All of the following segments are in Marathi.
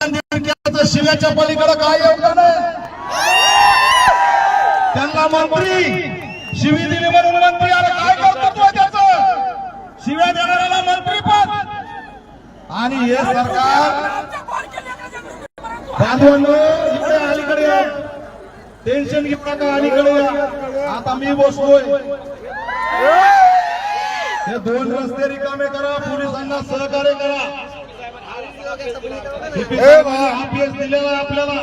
शिव्याच्या पलीकडे काय योगदान आहे. त्यांना मंत्री शिवी दिली म्हणून मंत्री अरे काय कर्तृत्व आहे त्याचं? शिव्या देणाऱ्याला मंत्री आणि हे सरकार बांधवांनो इकडे अलीकडे टेन्शन घेऊ नका अलीकडे आता मी बसलोय. हे दोन रस्ते रिकामे करा पोलिसांना सहकार्य करा. आरपीएस दिलेला आहे आपल्याला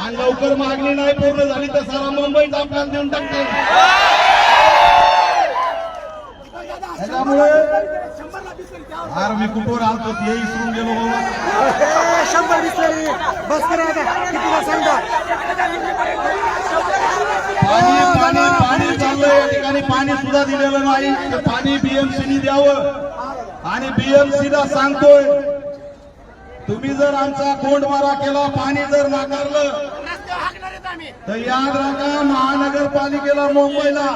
आणि लवकर मागणी नाही पूर्ण झाली तर सारा मुंबईत आपल्याला देऊन टाकते त्याच्यामुळे अरे मी कुठवर आलतो ते विसरून गेलो बाबा. शंभर बिसलरी. बस करा आता. कितीला पाणी पाणी पाणी चाललंय या ठिकाणी पाणी सुद्धा दिलेलं नाही. ते पाणी बीएमसीनी द्यावं. आणि बीएमसी ला सांगतोय तुम्ही जर आमचा कोंडमारा केला पाणी जर नाकारलं तर याद राखा महानगरपालिकेला मुंबईला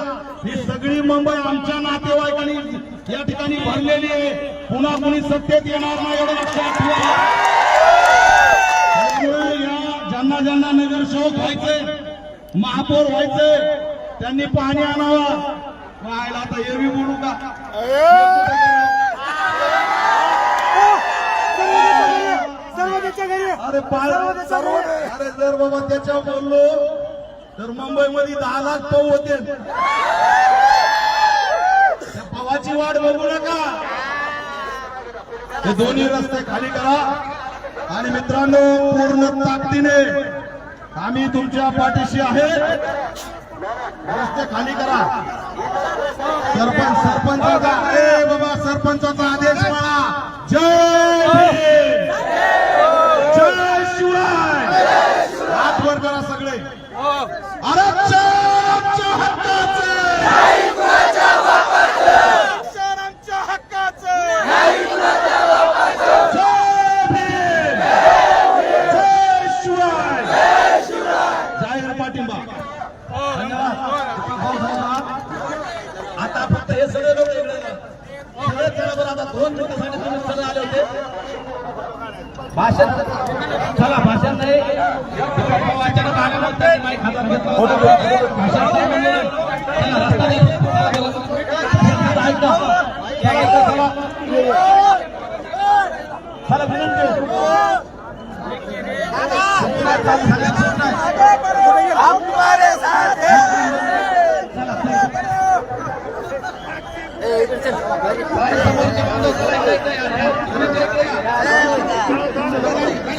ही सगळी मुंबई आमच्या नातेवाईकांनी या ठिकाणी भरलेली आहे. पुन्हा कुणी सत्तेत येणार नाही एवढं लक्षात ठेवा. त्यामुळे या ज्यांना ज्यांना नगरसेवक व्हायचे महापौर व्हायचे त्यांनी पाणी आणावा. व्हायला आता एरवी बोलू का? अरे अरे जर बाबा त्याच्यावर बोललो तर मुंबईमध्ये दहा लाख पाऊ होते. त्या पावाची वाट बघू नका. हे दोन्ही रस्ते खाली करा. आणि मित्रांनो पूर्ण ताकदीने आम्ही तुमच्या पाठीशी आहे. रस्ते खाली करा. सरपंच सरपंचाचा ए बाबा सरपंचाचा आदेश म्हणा. जय भीम जय शिवराय हात वर करा सगळे आरक्षण आमच्या हक्काचे आरक्षण आमच्या हक्काचे जय भीम जय शिवराय जाहीर पाठिंबा धन्यवाद भाऊ साहेब. आता फक्त हे सगळे लोक इकडे या. सगळे चला बरं आता दोन मिनिटासाठी तुम्ही सगळे आले होते भाषण चला भाषण नाही दीपक अचानक आले नव्हते माईक हातात घेतला होता. भाषण नाही म्हणले. चला, रस्ता दे. चला, चला. ऐका. या, ऐका, चला. चला विनंती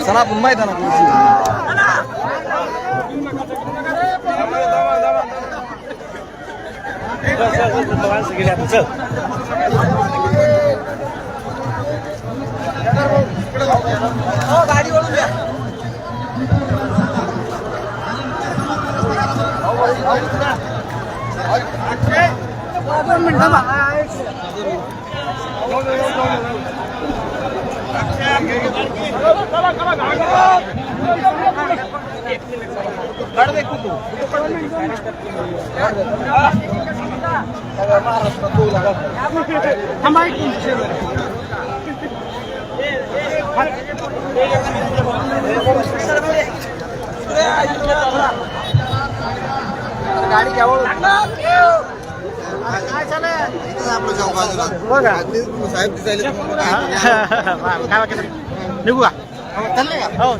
चला आपण मैदानात गाडी वळून द्या दोन मिनिटं गाडी घ्यावं निघू का? हो.